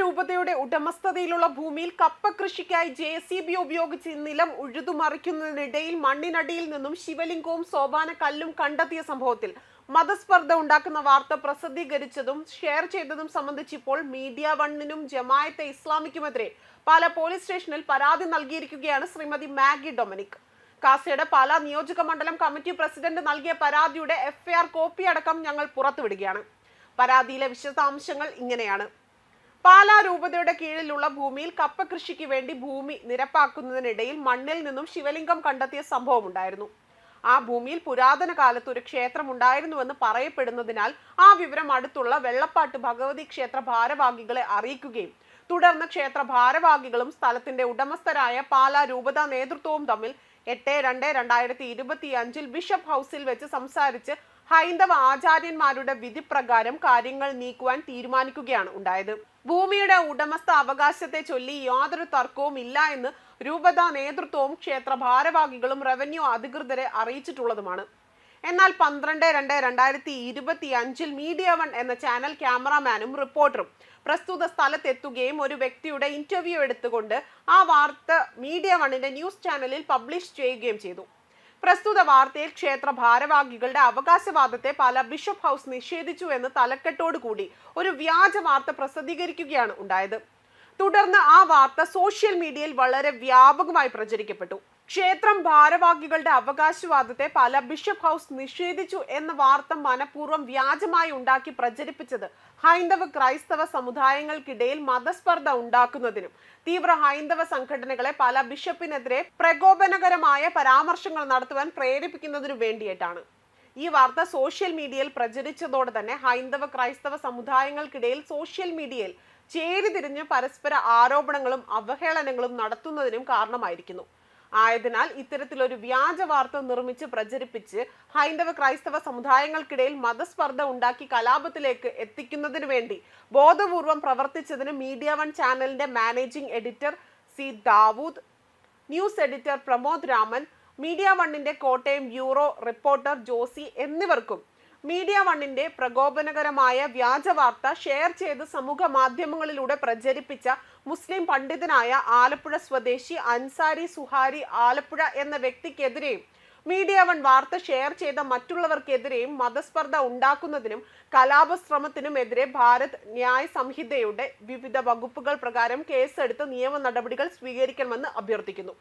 രൂപതയുടെ ഉടമസ്ഥതയിലുള്ള ഭൂമിയിൽ കപ്പ കൃഷിക്കായി ജെ സി ബി ഉപയോഗിച്ച് നിലം ഉഴുതുമറിക്കുന്നതിനിടയിൽ മണ്ണിനടിയിൽ നിന്നും ശിവലിംഗവും സോപാന കല്ലും കണ്ടെത്തിയ സംഭവത്തിൽ മതസ്പർദ്ധ ഉണ്ടാക്കുന്ന വാർത്ത പ്രസിദ്ധീകരിച്ചതും ഷെയർ ചെയ്തതും സംബന്ധിച്ച് ഇപ്പോൾ മീഡിയ വണ്ണിനും ജമായത്തെ ഇസ്ലാമിക്കുമെതിരെ പാല പോലീസ് സ്റ്റേഷനിൽ പരാതി നൽകിയിരിക്കുകയാണ് ശ്രീമതി മാഗി ഡൊമിനിക്. കാസയുടെ പാല നിയോജക മണ്ഡലം കമ്മിറ്റി പ്രസിഡന്റ് നൽകിയ പരാതിയുടെ എഫ്ഐആർ കോപ്പി അടക്കം ഞങ്ങൾ പുറത്തുവിടുകയാണ്. പരാതിയിലെ വിശദാംശങ്ങൾ ഇങ്ങനെയാണ്. പാലാ രൂപതയുടെ കീഴിലുള്ള ഭൂമിയിൽ കപ്പ കൃഷിക്ക് വേണ്ടി ഭൂമി നിരപ്പാക്കുന്നതിനിടയിൽ മണ്ണിൽ നിന്നും ശിവലിംഗം കണ്ടെത്തിയ സംഭവം ഉണ്ടായിരുന്നു. ആ ഭൂമിയിൽ പുരാതന കാലത്ത് ഒരു ക്ഷേത്രം ഉണ്ടായിരുന്നുവെന്ന് പറയപ്പെടുന്നതിനാൽ ആ വിവരം അടുത്തുള്ള വെള്ളപ്പാട്ട് ഭഗവതി ക്ഷേത്ര ഭാരവാഹികളെ അറിയിക്കുകയും തുടർന്ന് ക്ഷേത്ര ഭാരവാഹികളും സ്ഥലത്തിന്റെ ഉടമസ്ഥരായ പാലാ രൂപതാ നേതൃത്വവും തമ്മിൽ എട്ട് രണ്ട് രണ്ടായിരത്തി ഇരുപത്തി അഞ്ചിൽ ബിഷപ്പ് ഹൗസിൽ വെച്ച് സംസാരിച്ച് ഹൈന്ദവ ആചാര്യന്മാരുടെ വിധി പ്രകാരം കാര്യങ്ങൾ നീക്കുവാൻ തീരുമാനിക്കുകയാണ് ഉണ്ടായത്. ഭൂമിയുടെ ഉടമസ്ഥ അവകാശത്തെ ചൊല്ലി യാതൊരു തർക്കവും ഇല്ല എന്ന് രൂപതാ നേതൃത്വവും ക്ഷേത്ര ഭാരവാഹികളും റവന്യൂ അധികൃതരെ അറിയിച്ചിട്ടുള്ളതുമാണ്. എന്നാൽ പന്ത്രണ്ട് രണ്ട് രണ്ടായിരത്തി ഇരുപത്തി അഞ്ചിൽ മീഡിയ വൺ എന്ന ചാനൽ ക്യാമറാമാനും റിപ്പോർട്ടറും പ്രസ്തുത സ്ഥലത്തെത്തുകയും ഒരു വ്യക്തിയുടെ ഇന്റർവ്യൂ എടുത്തുകൊണ്ട് ആ വാർത്ത മീഡിയ വണ്ണിന്റെ ന്യൂസ് ചാനലിൽ പബ്ലിഷ് ചെയ്യുകയും ചെയ്തു. പ്രസ്തുത വാർത്തയിൽ ക്ഷേത്ര ഭാരവാഹികളുടെ അവകാശവാദത്തെ പല ബിഷപ്പ് ഹൗസ് നിഷേധിച്ചു എന്ന് തലക്കെട്ടോടുകൂടി ഒരു വ്യാജ വാർത്ത പ്രസിദ്ധീകരിക്കുകയാണ് ഉണ്ടായത്. തുടർന്ന് ആ വാർത്ത സോഷ്യൽ മീഡിയയിൽ വളരെ വ്യാപകമായി പ്രചരിക്കപ്പെട്ടു. ക്ഷേത്രം ഭാരവാഹികളുടെ അവകാശവാദത്തെ പല ബിഷപ്പ് ഹൗസ് നിഷേധിച്ചു എന്ന വാർത്ത മനഃപൂർവം വ്യാജമായി ഉണ്ടാക്കി പ്രചരിപ്പിച്ചത് ഹൈന്ദവ ക്രൈസ്തവ സമുദായങ്ങൾക്കിടയിൽ മതസ്പർദ്ധ ഉണ്ടാക്കുന്നതിനും തീവ്ര ഹൈന്ദവ സംഘടനകളെ പല ബിഷപ്പിനെതിരെ പ്രകോപനകരമായ പരാമർശങ്ങൾ നടത്തുവാൻ പ്രേരിപ്പിക്കുന്നതിനു വേണ്ടിയിട്ടാണ്. ഈ വാർത്ത സോഷ്യൽ മീഡിയയിൽ പ്രചരിച്ചതോടെ തന്നെ ഹൈന്ദവ ക്രൈസ്തവ സമുദായങ്ങൾക്കിടയിൽ സോഷ്യൽ മീഡിയയിൽ ചേരിതിരിഞ്ഞ് പരസ്പര ആരോപണങ്ങളും അവഹേളനങ്ങളും നടത്തുന്നതിനും കാരണമായിരിക്കുന്നു. ആയതിനാൽ ഇത്തരത്തിലൊരു വ്യാജ വാർത്ത നിർമ്മിച്ച് പ്രചരിപ്പിച്ച് ഹൈന്ദവ ക്രൈസ്തവ സമുദായങ്ങൾക്കിടയിൽ മതസ്പർദ്ധ ഉണ്ടാക്കി കലാപത്തിലേക്ക് എത്തിക്കുന്നതിന് വേണ്ടി ബോധപൂർവം പ്രവർത്തിച്ചതിന് മീഡിയ വൺ ചാനലിന്റെ managing editor C Dawood news editor Pramod Raman media വണ്ണിന്റെ കോട്ടയം ബ്യൂറോ റിപ്പോർട്ടർ ജോസി എന്നിവർക്കും മീഡിയ വണ്ണിന്റെ പ്രകോപനകരമായ വ്യാജ വാർത്ത ഷെയർ ചെയ്ത് സമൂഹ മാധ്യമങ്ങളിലൂടെ പ്രചരിപ്പിച്ച മുസ്ലിം പണ്ഡിതനായ ആലപ്പുഴ സ്വദേശി അൻസാരി സുഹാരി ആലപ്പുഴ എന്ന വ്യക്തിക്കെതിരെയും മീഡിയ വൺ വാർത്ത ഷെയർ ചെയ്ത മറ്റുള്ളവർക്കെതിരെയും മതസ്പർദ്ധ ഉണ്ടാക്കുന്നതിനും കലാപശ്രമത്തിനുമെതിരെ ഭാരത് ന്യായ സംഹിതയുടെ വിവിധ വകുപ്പുകൾ പ്രകാരം കേസെടുത്ത് നിയമ നടപടികൾ സ്വീകരിക്കണമെന്ന് അഭ്യർത്ഥിക്കുന്നു.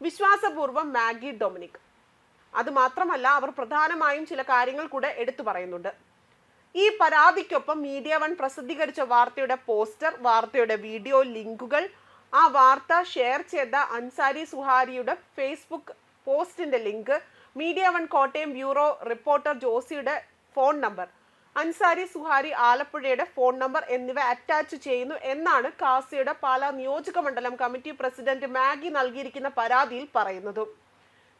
വിശ്വാസപൂർവം മാഗി ഡൊമിനിക്. അത് മാത്രമല്ല അവർ പ്രധാനമായും ചില കാര്യങ്ങൾ കൂടെ എടുത്തു പറയുന്നുണ്ട്. ഈ പരാതിക്കൊപ്പം മീഡിയ വൺ പ്രസിദ്ധീകരിച്ച വാർത്തയുടെ പോസ്റ്റർ വാർത്തയുടെ വീഡിയോ ലിങ്കുകൾ ആ വാർത്ത ഷെയർ ചെയ്ത അൻസാരി സുഹാരിയുടെ ഫേസ്ബുക്ക് പോസ്റ്റിന്റെ link media one Kottayam bureau reporter ജോസിയുടെ phone number Ansari Suhari ആലപ്പുഴയുടെ ഫോൺ നമ്പർ എന്നിവ അറ്റാച്ച് ചെയ്യുന്നു എന്നാണ് കാസിയുടെ പാലാ നിയോജക മണ്ഡലം കമ്മിറ്റി പ്രസിഡന്റ് മാഗി നൽകിയിരിക്കുന്ന പരാതിയിൽ പറയുന്നത്.